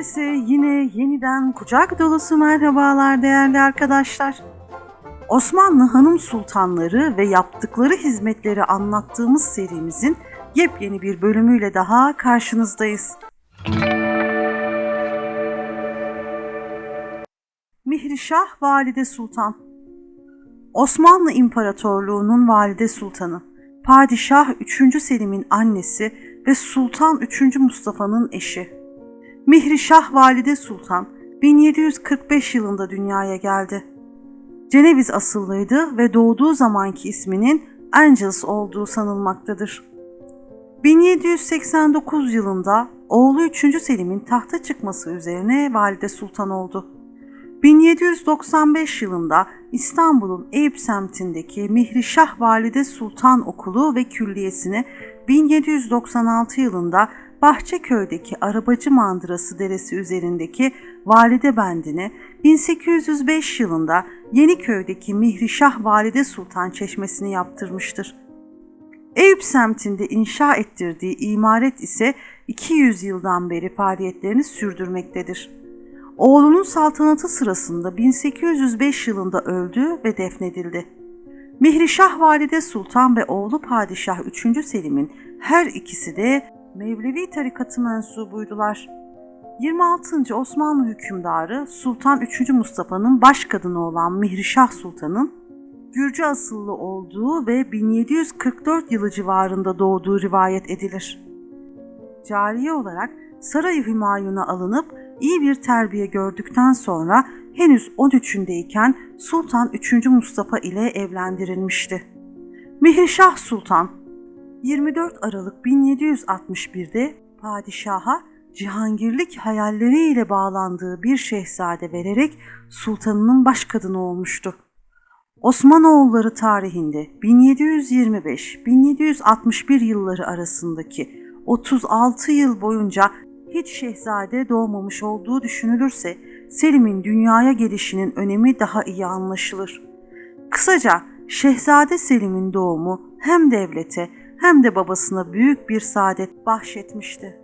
Herkese yine yeniden kucak dolusu merhabalar değerli arkadaşlar. Osmanlı hanım sultanları ve yaptıkları hizmetleri anlattığımız serimizin yepyeni bir bölümüyle daha karşınızdayız. Mihrişah Valide Sultan Osmanlı İmparatorluğu'nun valide sultanı, Padişah 3. Selim'in annesi ve Sultan 3. Mustafa'nın eşi. Mihrişah Valide Sultan 1745 yılında dünyaya geldi. Ceneviz asıllıydı ve doğduğu zamanki isminin Angels olduğu sanılmaktadır. 1789 yılında oğlu 3. Selim'in tahta çıkması üzerine valide sultan oldu. 1795 yılında İstanbul'un Eyüp semtindeki Mihrişah Valide Sultan Okulu ve Külliyesini 1796 yılında Bahçeköy'deki Arabacı Mandırası Deresi üzerindeki Valide Bendi'ni 1805 yılında Yeniköy'deki Mihrişah Valide Sultan Çeşmesi'ni yaptırmıştır. Eyüp semtinde inşa ettirdiği imaret ise 200 yıldan beri faaliyetlerini sürdürmektedir. Oğlunun saltanatı sırasında 1805 yılında öldü ve defnedildi. Mihrişah Valide Sultan ve oğlu Padişah 3. Selim'in her ikisi de Mevlevi tarikatı mensubuydular. 26. Osmanlı hükümdarı Sultan 3. Mustafa'nın baş kadını olan Mihrişah Sultan'ın Gürcü asıllı olduğu ve 1744 yılı civarında doğduğu rivayet edilir. Cariye olarak Saray-ı Hümayun'a alınıp iyi bir terbiye gördükten sonra henüz 13'ündeyken Sultan 3. Mustafa ile evlendirilmişti. Mihrişah Sultan 24 Aralık 1761'de padişaha cihangirlik hayalleriyle bağlandığı bir şehzade vererek sultanının baş kadını olmuştu. Osmanoğulları tarihinde 1725-1761 yılları arasındaki 36 yıl boyunca hiç şehzade doğmamış olduğu düşünülürse Selim'in dünyaya gelişinin önemi daha iyi anlaşılır. Kısaca Şehzade Selim'in doğumu hem devlete hem de babasına büyük bir saadet bahşetmişti.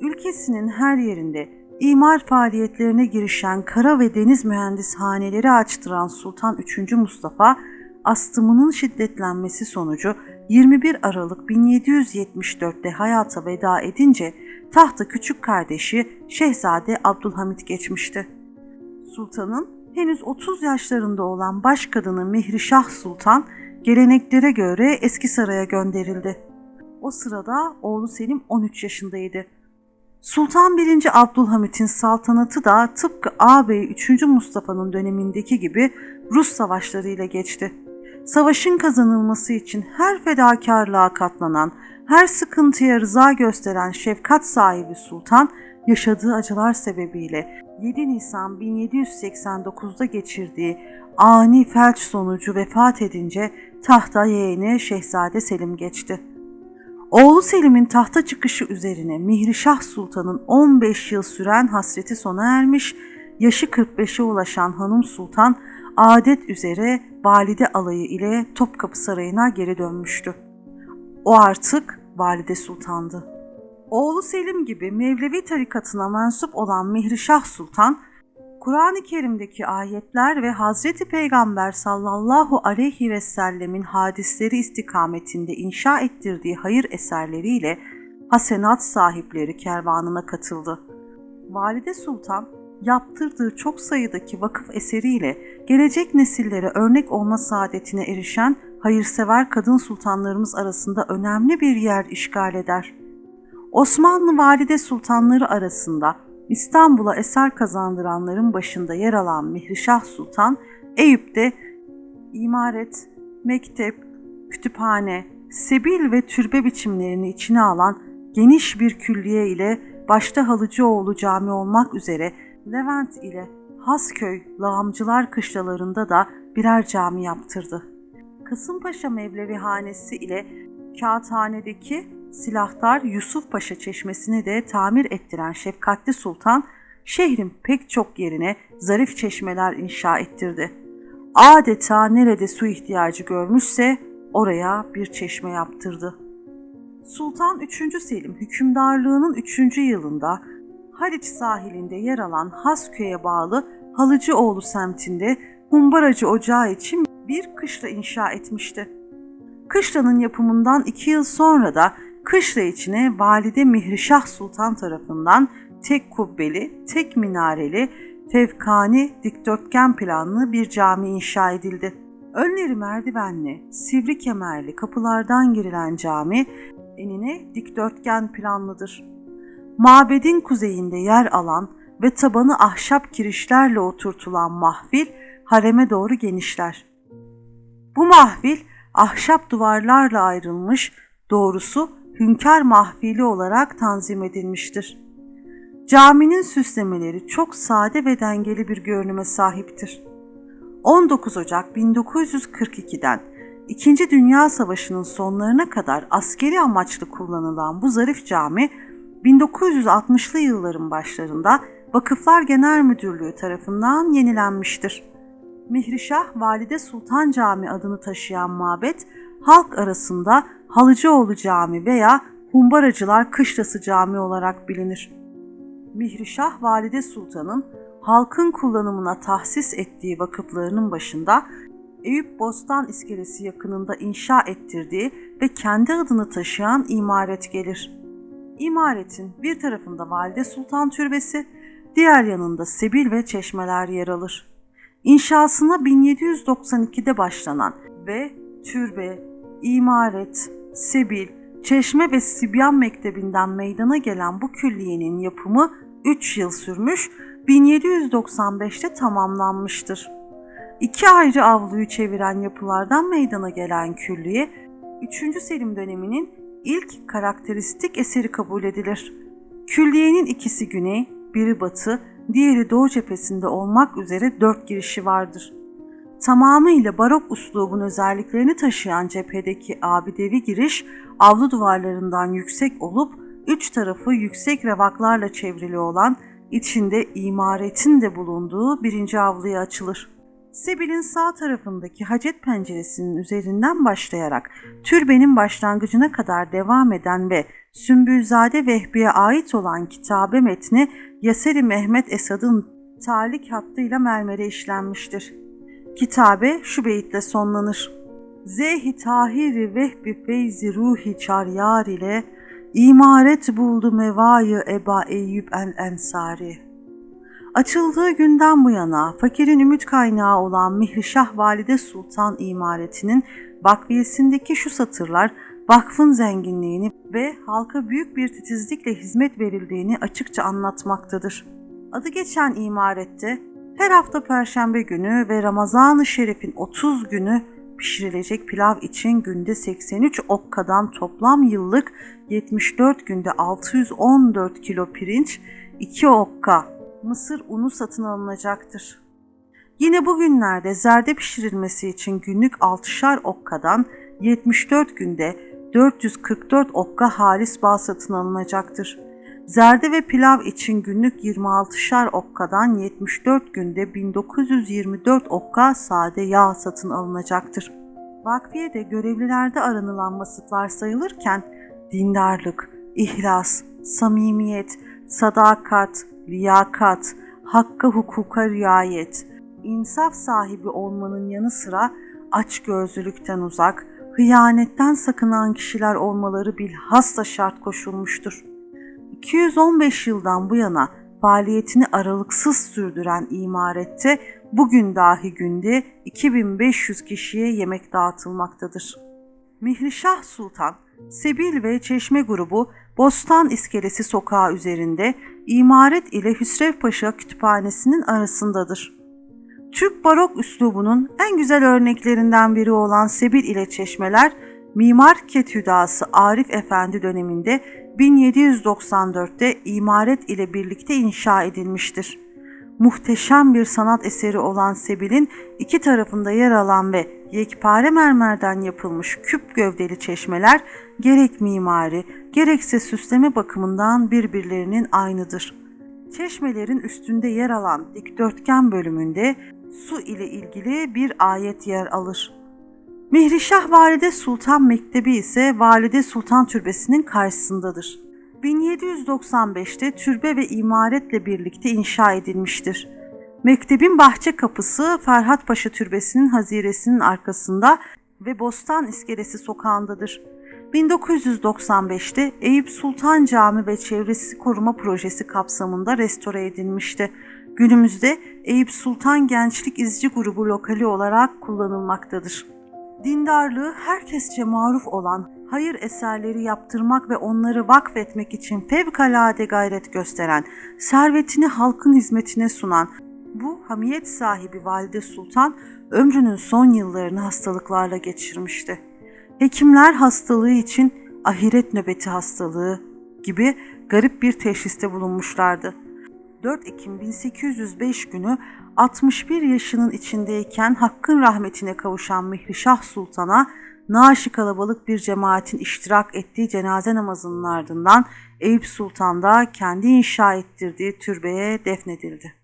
Ülkesinin her yerinde imar faaliyetlerine girişen kara ve deniz mühendishaneleri açtıran Sultan 3. Mustafa, astımının şiddetlenmesi sonucu 21 Aralık 1774'te hayata veda edince tahta küçük kardeşi Şehzade Abdülhamit geçmişti. Sultanın henüz 30 yaşlarında olan baş kadını Mihrişah Sultan geleneklere göre eski saraya gönderildi. O sırada oğlu Selim 13 yaşındaydı. Sultan 1. Abdülhamit'in saltanatı da tıpkı ağabeyi 3. Mustafa'nın dönemindeki gibi Rus savaşlarıyla geçti. Savaşın kazanılması için her fedakarlığa katlanan, her sıkıntıya rıza gösteren şefkat sahibi sultan, yaşadığı acılar sebebiyle 7 Nisan 1789'da geçirdiği ani felç sonucu vefat edince tahta yeğeni Şehzade Selim geçti. Oğlu Selim'in tahta çıkışı üzerine Mihrişah Sultan'ın 15 yıl süren hasreti sona ermiş, yaşı 45'e ulaşan Hanım Sultan adet üzere valide alayı ile Topkapı Sarayı'na geri dönmüştü. O artık valide sultandı. Oğlu Selim gibi Mevlevi tarikatına mensup olan Mihrişah Sultan, Kur'an-ı Kerim'deki ayetler ve Hazreti Peygamber sallallahu aleyhi ve sellemin hadisleri istikametinde inşa ettirdiği hayır eserleriyle hasenat sahipleri kervanına katıldı. Valide Sultan, yaptırdığı çok sayıdaki vakıf eseriyle gelecek nesillere örnek olma saadetine erişen hayırsever kadın sultanlarımız arasında önemli bir yer işgal eder. Osmanlı valide sultanları arasında İstanbul'a eser kazandıranların başında yer alan Mihrişah Sultan, Eyüp'te imaret, mektep, kütüphane, sebil ve türbe biçimlerini içine alan geniş bir külliye ile başta Halıcıoğlu Cami olmak üzere Levent ile Hasköy, Lağımcılar kışlalarında da birer cami yaptırdı. Kasımpaşa Mevlevi Hanesi ile Kağıthane'deki silahtar Yusuf Paşa Çeşmesi'ni de tamir ettiren Şefkatli Sultan, şehrin pek çok yerine zarif çeşmeler inşa ettirdi. Adeta nerede su ihtiyacı görmüşse oraya bir çeşme yaptırdı. Sultan 3. Selim hükümdarlığının 3. yılında Haliç sahilinde yer alan Hasköy'e bağlı Halıcıoğlu semtinde Humbaracı Ocağı için bir kışla inşa etmişti. Kışlanın yapımından iki yıl sonra da kışla içine Valide Mihrişah Sultan tarafından tek kubbeli, tek minareli, fevkani dikdörtgen planlı bir cami inşa edildi. Önleri merdivenli, sivri kemerli kapılardan girilen cami enine dikdörtgen planlıdır. Mabedin kuzeyinde yer alan ve tabanı ahşap kirişlerle oturtulan mahvil hareme doğru genişler. Bu mahvil ahşap duvarlarla ayrılmış, doğrusu hünkâr mahvili olarak tanzim edilmiştir. Caminin süslemeleri çok sade ve dengeli bir görünüme sahiptir. 19 Ocak 1942'den İkinci Dünya Savaşı'nın sonlarına kadar askeri amaçlı kullanılan bu zarif cami 1960'lı yılların başlarında Vakıflar Genel Müdürlüğü tarafından yenilenmiştir. Mihrişah Valide Sultan Camii adını taşıyan mabet halk arasında Halıcıoğlu Camii veya Humbaracılar Kışlası Camii olarak bilinir. Mihrişah Valide Sultan'ın halkın kullanımına tahsis ettiği vakıflarının başında Eyüp Bostan İskelesi yakınında inşa ettirdiği ve kendi adını taşıyan imaret gelir. İmaretin bir tarafında Valide Sultan Türbesi, diğer yanında sebil ve çeşmeler yer alır. İnşasına 1792'de başlanan ve türbe, imaret, sebil, çeşme ve Sibyan Mektebi'nden meydana gelen bu külliyenin yapımı 3 yıl sürmüş, 1795'te tamamlanmıştır. İki ayrı avluyu çeviren yapılardan meydana gelen külliye, 3. Selim döneminin ilk karakteristik eseri kabul edilir. Külliyenin ikisi güney, biri batı, diğeri doğu cephesinde olmak üzere dört girişi vardır. Tamamıyla barok uslubun özelliklerini taşıyan cephedeki abidevi giriş, avlu duvarlarından yüksek olup üç tarafı yüksek revaklarla çevrili olan, içinde imaretin de bulunduğu birinci avluya açılır. Sebil'in sağ tarafındaki hacet penceresinin üzerinden başlayarak türbenin başlangıcına kadar devam eden ve Sümbülzade Vehbi'ye ait olan kitabe metni Yaseri Mehmet Esad'ın talik hattıyla mermere işlenmiştir. Kitabe şu beyitle sonlanır. Zehi tahiri vehbi feyzi ruhi çaryar ile imaret buldu mevayı Eba Eyyub el Ensari. Açıldığı günden bu yana fakirin ümit kaynağı olan Mihrişah Valide Sultan imaretinin vakfiyesindeki şu satırlar vakfın zenginliğini ve halka büyük bir titizlikle hizmet verildiğini açıkça anlatmaktadır. Adı geçen imarette her hafta perşembe günü ve Ramazan-ı Şerif'in 30 günü pişirilecek pilav için günde 83 okkadan toplam yıllık 74 günde 614 kilo pirinç, 2 okka mısır unu satın alınacaktır. Yine bugünlerde zerde pişirilmesi için günlük 6'şar okkadan 74 günde 444 okka halis bal satın alınacaktır. Zerde ve pilav için günlük 26'şar okkadan 74 günde 1924 okka sade yağ satın alınacaktır. Vakfiyede görevlilerde aranılan vasıflar sayılırken dindarlık, ihlas, samimiyet, sadakat, liyakat, hakka hukuka riayet, insaf sahibi olmanın yanı sıra açgözlülükten uzak, hıyanetten sakınan kişiler olmaları bilhassa şart koşulmuştur. 215 yıldan bu yana faaliyetini aralıksız sürdüren imarette bugün dahi günde 2500 kişiye yemek dağıtılmaktadır. Mihrişah Sultan, Sebil ve Çeşme grubu Bostan İskelesi sokağı üzerinde imaret ile Hüsrev Paşa Kütüphanesi'nin arasındadır. Türk barok üslubunun en güzel örneklerinden biri olan Sebil ile Çeşmeler, Mimar Ketüdası Arif Efendi döneminde 1794'te imaret ile birlikte inşa edilmiştir. Muhteşem bir sanat eseri olan Sebil'in iki tarafında yer alan ve yekpare mermerden yapılmış küp gövdeli çeşmeler gerek mimari gerekse süsleme bakımından birbirlerinin aynıdır. Çeşmelerin üstünde yer alan dikdörtgen bölümünde su ile ilgili bir ayet yer alır. Mihrişah Valide Sultan Mektebi ise Valide Sultan Türbesi'nin karşısındadır. 1795'te türbe ve imaretle birlikte inşa edilmiştir. Mektebin bahçe kapısı Ferhat Paşa Türbesi'nin haziresinin arkasında ve Bostan İskelesi sokağındadır. 1995'te Eyüp Sultan Camii ve çevresi koruma projesi kapsamında restore edilmişti. Günümüzde Eyüp Sultan Gençlik İzci Grubu lokali olarak kullanılmaktadır. Dindarlığı herkesçe maruf olan hayır eserleri yaptırmak ve onları vakfetmek için fevkalade gayret gösteren, servetini halkın hizmetine sunan bu hamiyet sahibi Valide Sultan ömrünün son yıllarını hastalıklarla geçirmişti. Hekimler hastalığı için ahiret nöbeti hastalığı gibi garip bir teşhiste bulunmuşlardı. 4 Ekim 1805 günü 61 yaşının içindeyken Hakk'ın rahmetine kavuşan Mihrişah Sultan'a naaşı kalabalık bir cemaatin iştirak ettiği cenaze namazının ardından Eyüp Sultan da kendi inşa ettirdiği türbeye defnedildi.